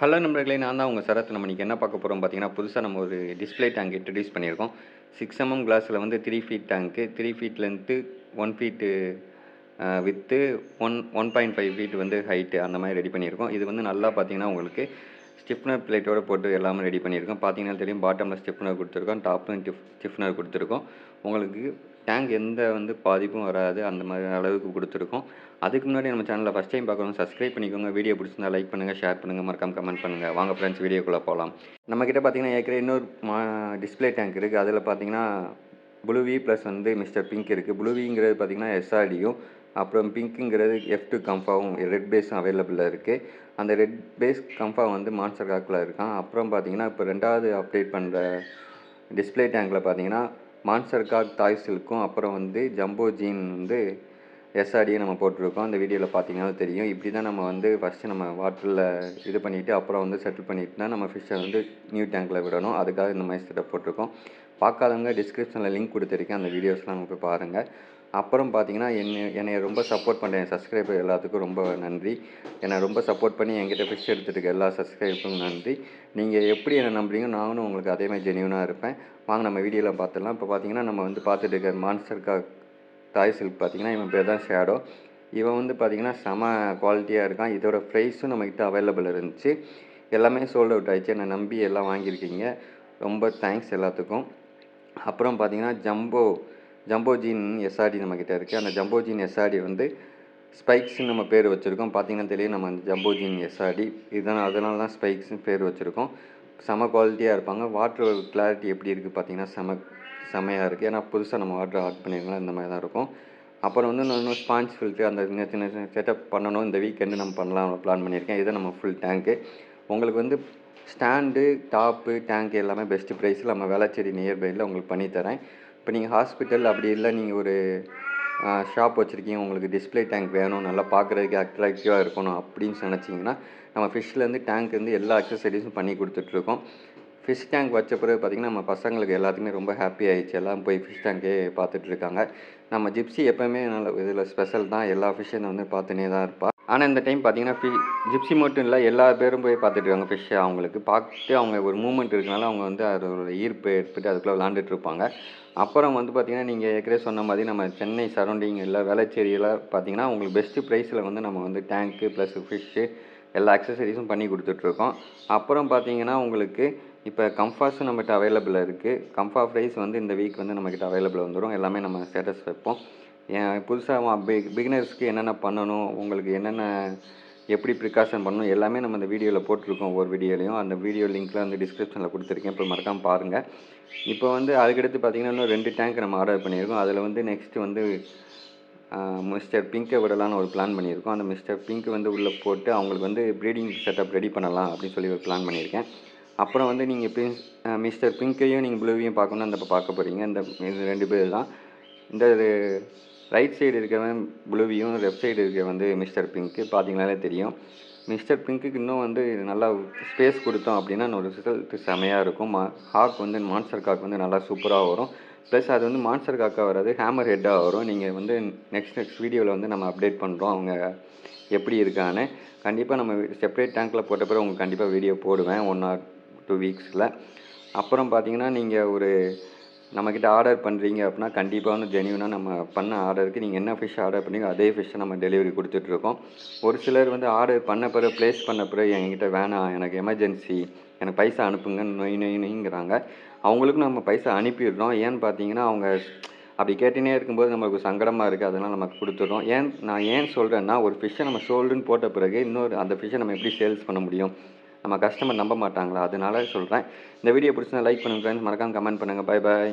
Hello நம்பர்களே நான் தான் உங்கள் சரத். நம்ம இன்றைக்கி என்ன பார்க்க போகிறோம் பார்த்தீங்கன்னா புதுசாக நம்ம ஒரு டிஸ்ப்ளே டேங்க் இன்ட்ரடியூஸ் பண்ணியிருக்கோம். சிக்ஸ் எம்எம் கிளாஸில் வந்து three feet tank three feet length one feet width one one point five feet வந்து ஹைட்டு அந்த மாதிரி ரெடி பண்ணியிருக்கோம். இது வந்து நல்லா பார்த்தீங்கன்னா உங்களுக்கு ஸ்டிஃப்னர் பிளேட்டோடு போட்டு எல்லாமே ரெடி பண்ணியிருக்கோம். பார்த்தீங்கன்னா தெரியும் பாட்டமில் ஸ்டிஃப்னர் கொடுத்துருக்கோம் டாப்லையும் ஸ்டிஃப் ஸ்டிஃப்னர் கொடுத்துருக்கோம். உங்களுக்கு டேங்க் எந்த வந்து பாதிப்பும் வராது. அந்த மாதிரி அளவுக்கு கொடுத்துருக்கோம். அதுக்கு முன்னாடி நம்ம சேனலில் ஃபஸ்ட் டைம் பார்க்கணும் சப்ஸ்கிரைப் பண்ணிக்கோங்க. வீடியோ பிடிச்சிருந்தா லைக் பண்ணுங்கள் ஷேர் பண்ணுங்கள் மறக்காம கமெண்ட் பண்ணுங்கள் வாங்க ஃப்ரெண்ட்ஸ் வீடியோக்குள்ளே போகலாம் நம்மக்கிட்ட பார்த்தீங்கன்னா ஏற்கனவே இன்னொரு மா டிஸ்பிளே டேங்க் இருக்குது அதில் பார்த்தீங்கன்னா ப்ளூவி ப்ளஸ் வந்து மிஸ்டர் பிங்க் இருக்குது ப்ளூவிங்கிறது பார்த்தீங்கன்னா எஸ்ஆர்டியும் அப்புறம் பிங்க்குங்கிறது எஃப் டூ கம்ஃபாவும் ரெட் பேஸும் அவைலபிளாக இருக்குது அந்த ரெட் பேஸ் கம்ஃபா வந்து மான்சர் காக்கில் இருக்கான். அப்புறம் பார்த்தீங்கன்னா இப்போ ரெண்டாவது அப்டேட் பண்ணுற டிஸ்பிளே டேங்கில் பார்த்தீங்கன்னா மான்ஸ்டர் காக் தாய் சில்க்கும் அப்புறம் வந்து ஜம்போ ஜீன் வந்து எஸ்ஆர்டியை நம்ம போட்டிருக்கோம். அந்த வீடியோவில் பார்த்தீங்கன்னா தெரியும். இப்படி தான் நம்ம வந்து ஃபஸ்ட்டு நம்ம வாட்டரில் இது பண்ணிவிட்டு அப்புறம் வந்து செட்டில் பண்ணிட்டு தான் நம்ம ஃபிஷ்ஷை வந்து நியூ டேங்க்கில் விடணும். அதுக்காக இந்த மாதிரி செட்டப் போட்டிருக்கோம். பார்க்காதவங்க டிஸ்கிரிப்ஷனில் லிங்க் கொடுத்துருக்கேன். அந்த வீடியோஸ்லாம் போய் பாருங்கள் அப்புறம் பார்த்தீங்கன்னா என்னை என்னை ரொம்ப சப்போர்ட் பண்ணுற என் சப்ஸ்கிரைபர் எல்லாத்துக்கும் ரொம்ப நன்றி. என்னை ரொம்ப சப்போர்ட் பண்ணி என்கிட்ட ஃபிஷ் எடுத்துருக்க எல்லா சப்ஸ்கிரைபருக்கும் நன்றி. நீங்கள் எப்படி என்னை நம்புறீங்க நானும் உங்களுக்கு அதே மாதிரி ஜெனியூனாக இருப்பேன். வாங்க நம்ம வீடியோவில் பார்த்துடலாம் இப்போ பார்த்தீங்கன்னா நம்ம வந்து பார்த்துட்டு இருக்க மான்ஸ்டர்கா தாய் சில்க் பார்த்தீங்கன்னா இவன் பேர் தான் ஷேடோ இவன் வந்து பார்த்தீங்கன்னா செம குவாலிட்டியாக இருக்கான். இதோட ப்ரைஸும் நம்மக்கிட்ட அவைலபிள் இருந்துச்சு. எல்லாமே சோல்ட் அவுட் ஆயிடுச்சு. என்னை நம்பி எல்லாம் வாங்கியிருக்கீங்க. ரொம்ப தேங்க்ஸ் எல்லாத்துக்கும். அப்புறம் பார்த்தீங்கன்னா ஜம்போ ஜம்போ ஜீன் எஸ்ஆர்டி நம்மக்கிட்ட இருக்குது அந்த ஜம்போ ஜீன் எஸ்ஆர்டி வந்து ஸ்பைக்ஸ்னு நம்ம பேர் வச்சுருக்கோம். பார்த்தீங்கன்னா தெரியும் நம்ம அந்த ஜம்போ ஜீன் எஸ்ஆர்டி இதுதான் அதனால தான் ஸ்பைக்ஸ்னு பேர் வச்சுருக்கோம். செம குவாலிட்டியாக இருப்பாங்க. வாட்டர் கிளாரிட்டி எப்படி இருக்குது பார்த்தீங்கன்னா செம செமையாக இருக்குது ஏன்னா புதுசாக நம்ம வாட்டர் ஆட் பண்ணியிருக்கலாம் இந்த மாதிரி தான் இருக்கும். அப்புறம் வந்து நான் இன்னும் ஸ்பாஞ்ச் ஃபில்ட்ரு அந்த சின்ன சின்ன செட்டப் பண்ணணும். இந்த வீக்கெண்டு நம்ம பண்ணலாம் பிளான் பண்ணியிருக்கேன். இதை நம்ம ஃபுல் டேங்க்கு உங்களுக்கு வந்து ஸ்டாண்டு டாப்பு டேங்க் எல்லாமே பெஸ்ட்டு ப்ரைஸில் நம்ம வேளச்சேரி நியர்பையில் உங்களுக்கு பண்ணித்தரேன் இப்போ நீங்கள் ஹாஸ்பிட்டல் அப்படி இல்லை நீங்கள் ஒரு ஷாப் வச்சுருக்கீங்க உங்களுக்கு டிஸ்பிளே டேங்க் வேணும் நல்லா பார்க்குறதுக்கு அட்ராக்டிவாக இருக்கணும் அப்படின்னு நினச்சிங்கன்னா நம்ம ஃபிஷ்லேருந்து டேங்க் வந்து எல்லா அக்சசரிஸும் பண்ணி கொடுத்துட்ருக்கோம் ஃபிஷ் டேங்க் வச்ச பிறகு பார்த்திங்கன்னா நம்ம பசங்களுக்கு எல்லாத்துக்குமே ரொம்ப ஹாப்பி ஆகிடுச்சு எல்லாம் போய் ஃபிஷ் டேங்கே பார்த்துட்ருக்காங்க நம்ம ஜிப்ஸி எப்போவுமே நல்ல இதில் ஸ்பெஷல் தான். எல்லா ஃபிஷ்ஷையும் வந்து பார்த்துனே தான் இருப்பாள் ஆனால் இந்த டைம் பார்த்தீங்கன்னா ஃபி ஜிப்ஸி மட்டும் இல்லை எல்லா பேரும் போய் பார்த்துட்டு இருக்காங்க ஃபிஷ்ஷை அவங்களுக்கு பார்த்துட்டு அவங்க ஒரு மூமெண்ட் இருக்கனால அவங்க வந்து அதோட ஈர்ப்பு ஏற்பட்டு அதுக்குள்ளே விளாண்டுட்டு இருப்பாங்க. அப்புறம் வந்து பார்த்திங்கன்னா நீங்கள் ஏற்கனவே சொன்ன மாதிரி நம்ம சென்னை சரௌண்டிங்கில் வேளச்சேரியில் பார்த்தீங்கன்னா உங்களுக்கு பெஸ்ட்டு ப்ரைஸில் வந்து நம்ம வந்து டேங்க்கு ப்ளஸ் ஃபிஷ்ஷு எல்லா அக்சசரிஸும் பண்ணி கொடுத்துட்ருக்கோம் அப்புறம் பார்த்தீங்கன்னா உங்களுக்கு இப்போ கம்ஃபாஸும் நம்மகிட்ட அவைலபிள் இருக்குது கம்ஃபா ப்ரைஸ் வந்து இந்த வீக் வந்து நம்மக்கிட்ட அவைலபிள் வந்துடும் எல்லாமே நம்ம ஸ்டேட்டஸ் வைப்போம். ஏன் புதுசாக பிக் பிகினர்ஸ்க்கு என்னென்ன பண்ணணும் உங்களுக்கு என்னென்ன எப்படி ப்ரிகாஷன் பண்ணணும் எல்லாமே நம்ம இந்த வீடியோவில் போட்டிருக்கோம் ஒவ்வொரு வீடியோலையும் அந்த வீடியோ லிங்க்லாம் வந்து டிஸ்கிரிப்ஷனில் கொடுத்துருக்கேன். இப்போ மறக்காமல் பாருங்கள் இப்போ வந்து அதுக்கடுத்து பார்த்திங்கன்னா இன்னும் ரெண்டு டேங்க் நம்ம ஆர்டர் பண்ணியிருக்கோம். அதில் வந்து நெக்ஸ்ட்டு வந்து மிஸ்டர் பிங்கை விடலான்னு ஒரு பிளான் பண்ணியிருக்கோம். அந்த மிஸ்டர் பிங்க் வந்து உள்ளே போட்டு அவங்களுக்கு வந்து ப்ரீடிங் செட்டப் ரெடி பண்ணலாம் அப்படின்னு சொல்லி ஒரு பிளான் பண்ணியிருக்கேன். அப்புறம் வந்து நீங்கள் பிங்க் மிஸ்டர் பிங்க்கையும் நீங்கள் ப்ளூவையும் பார்க்கணுன்னு அந்த இப்போ பார்க்க போகிறீங்க இந்த இது ரெண்டு பேர் தான். இந்த ரைட் சைடு இருக்கிறவன் ப்ளூவியும் லெஃப்ட் சைடு இருக்க வந்து மிஸ்டர் பிங்க்கு பார்த்தீங்கனாலே தெரியும். மிஸ்டர் பிங்க்குக்கு இன்னும் வந்து நல்லா ஸ்பேஸ் கொடுத்தோம் அப்படின்னா ஒரு ரிசல்ட் செமையாக இருக்கும். மா ஹாக் வந்து மான்ஸ்டர் காக் வந்து நல்லா சூப்பராக வரும். ப்ளஸ் அது வந்து மான்ஸ்டர் காக்காக வராது ஹேமர் ஹெட்டாக வரும். நீங்கள் வந்து நெக்ஸ்ட் நெக்ஸ்ட் வீடியோவில் வந்து நம்ம அப்டேட் பண்ணுறோம் அவங்க எப்படி இருக்கான்னு. கண்டிப்பாக நம்ம செப்பரேட் டேங்க்கில் போட்ட பிறகு உங்களுக்கு கண்டிப்பாக வீடியோ போடுவேன் ஒன் ஆர் டூ வீக்ஸில் அப்புறம் பார்த்தீங்கன்னா நீங்கள் ஒரு நம்மக்கிட்ட ஆர்டர் பண்ணுறீங்க அப்படின்னா கண்டிப்பாக வந்து ஜெனியூனாக நம்ம பண்ண ஆர்டருக்கு நீங்கள் என்ன ஃபிஷ் ஆர்டர் பண்ணீங்க அதே ஃபிஷ்ஷை நம்ம டெலிவரி கொடுத்துட்ருக்கோம் ஒரு சிலர் வந்து ஆர்டர் பண்ண பிறகு ப்ளேஸ் பண்ண பிறகு எங்ககிட்ட வேணாம் எனக்கு எமர்ஜென்சி எனக்கு பைசா அனுப்புங்க நொய் நொய் நொய்ங்கிறாங்க. அவங்களுக்கும் நம்ம பைசா அனுப்பிடுறோம். ஏன்னு பார்த்தீங்கன்னா அவங்க அப்படி கேட்டுனே இருக்கும்போது நம்மளுக்கு சங்கடமாக இருக்குது அதெல்லாம் நமக்கு கொடுத்துட்றோம். ஏன் நான் ஏன் சொல்கிறேன்னா ஒரு ஃபிஷ்ஷை நம்ம சோல்டுன்னு போட்ட பிறகு இன்னொரு அந்த ஃபிஷ்ஷை நம்ம எப்படி சேல்ஸ் பண்ண முடியும்? நம்ம கஸ்டமர் நம்ப மாட்டாங்களா? அதனால சொல்கிறேன் இந்த வீடியோ பிடிச்சினா லைக் பண்ணுங்கள் ஃப்ரெண்ட்ஸ் மறக்காமல் கமெண்ட் பண்ணுங்கள் பை பாய்